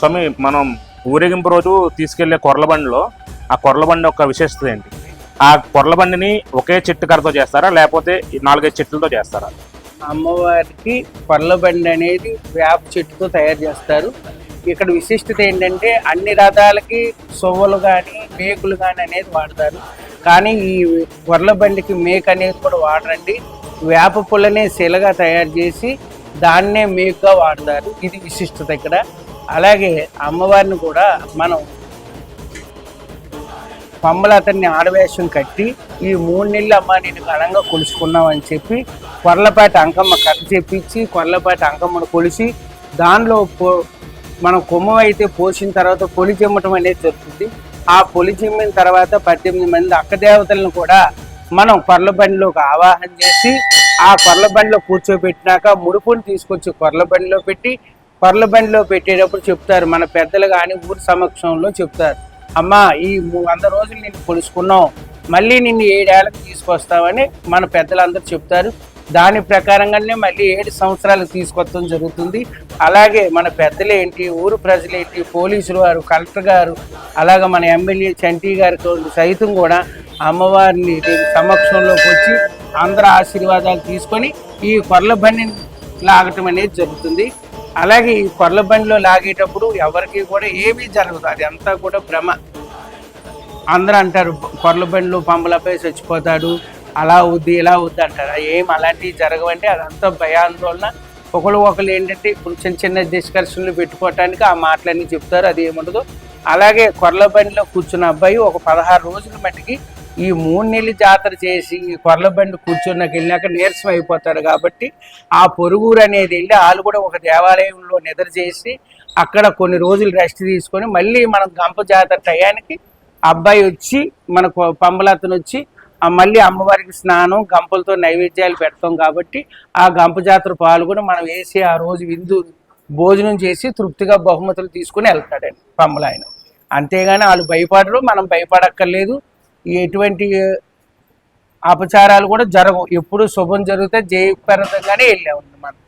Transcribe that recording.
స్వామి మనం ఊరేగింపు రోజు తీసుకెళ్ళే కొర్ల బండిలో ఆ కొర్ల బండి యొక్క విశేషత ఏంటి? ఆ కొర్ల బండిని ఒకే చెట్టు కర్రతో చేస్తారా? లేకపోతే నాలుగైదు చెట్లతో చేస్తారా? అమ్మవారికి బండి అనేది వేప చెట్టుతో తయారు చేస్తారు. ఇక్కడ విశిష్టత ఏంటంటే అన్ని రథాలకి సొవ్వలు కానీ మేకులు కానీ అనేది వాడతారు. కానీ ఈ కొర్ల బండికి మేక్ అనేది కూడా వాడరండి. వేప పుల్లనే శిలగా తయారు చేసి దాన్నే మేకుగా వాడతారు. ఇది విశిష్టత ఇక్కడ. అలాగే అమ్మవారిని కూడా మనం పంబల అతన్ని ఆడవేషం కట్టి ఈ మూడు నెలలు అమ్మ నేను ఘనంగా కొలుసుకున్నాం అని చెప్పి కొర్లపాటి అంకమ్మ కథ చెప్పించి కొర్లపాటి అంకమ్మను కొలిసి దానిలో పో మనం కొమ్మ అయితే పోసిన తర్వాత పొలి చెమ్మటం అనేది జరుగుతుంది. ఆ పొలి చెమ్మిన తర్వాత పద్దెనిమిది మంది అక్క దేవతలను కూడా మనం కొర్లబండిలోకి ఆవాహన చేసి ఆ కొర్లబండిలో కూర్చోబెట్టినాక ముడుపుని తీసుకొచ్చి కొర్లబండిలో పెట్టి పర్ల బండిలో పెట్టేటప్పుడు చెప్తారు. మన పెద్దలు కానీ ఊరి సమక్షంలో చెప్తారు. అమ్మా ఈ వంద రోజులు నిన్ను కొలుసుకున్నావు మళ్ళీ నిన్ను ఏడేళ్ళకి తీసుకొస్తామని మన పెద్దలందరూ చెప్తారు. దాని ప్రకారంగానే మళ్ళీ ఏడు సంవత్సరాలకు తీసుకొస్తాం జరుగుతుంది. అలాగే మన పెద్దలు ఏంటి ఊరు ప్రజలు ఏంటి పోలీసులు వారు కలెక్టర్ గారు అలాగే మన ఎమ్మెల్యే చంటి గారితో సైతం కూడా అమ్మవారిని సమక్షంలోకి వచ్చి అందరు ఆశీర్వాదాలు తీసుకొని ఈ కొర్ల బండిని లాగటం అనేది జరుగుతుంది. అలాగే ఈ కొర్ల బండిలో లాగేటప్పుడు ఎవరికి కూడా ఏమీ జరగదు. అది అంతా కూడా భ్రమ. అందరూ అంటారు కొర్ల బండ్లు పంబలపై చచ్చిపోతాడు అలా అవుద్ది ఇలా అవుద్ది అంటారు. ఏం అలాంటివి జరగవంటే అదంతా భయాందోళన. ఒకరు ఒకరు ఏంటంటే ఇప్పుడు చిన్న చిన్న డిస్కషన్లు పెట్టుకోవటానికి ఆ మాటలన్నీ చెప్తారు అది ఏముండదు. అలాగే కొర్ల బండిలో కూర్చున్న అబ్బాయి ఒక పదహారు రోజుల మట్టికి ఈ మూడు నెలలు జాతర చేసి ఈ కొర్ల బండి కూర్చున్నకి వెళ్ళాక నీరసం అయిపోతారు కాబట్టి ఆ పొరుగురు అనేది వెళ్ళి వాళ్ళు కూడా ఒక దేవాలయంలో నిద్ర చేసి అక్కడ కొన్ని రోజులు రెస్ట్ తీసుకొని మళ్ళీ మనం గంప జాతర టయానికి అబ్బాయి వచ్చి మనకు పంబలతను వచ్చి మళ్ళీ అమ్మవారికి స్నానం గంపలతో నైవేద్యాలు పెడతాం కాబట్టి ఆ గంప జాతర పాల్గొని మనం వేసి ఆ రోజు విందు భోజనం చేసి తృప్తిగా బహుమతులు తీసుకుని వెళ్తాడండి పంబలాయన అంతేగాని వాళ్ళు భయపడరు మనం భయపడక్కర్లేదు. ఎటువంటి అపచారాలు కూడా జరగవు. ఎప్పుడు శుభం జరిగితే జయప్రదంగానే వెళ్ళాము మనం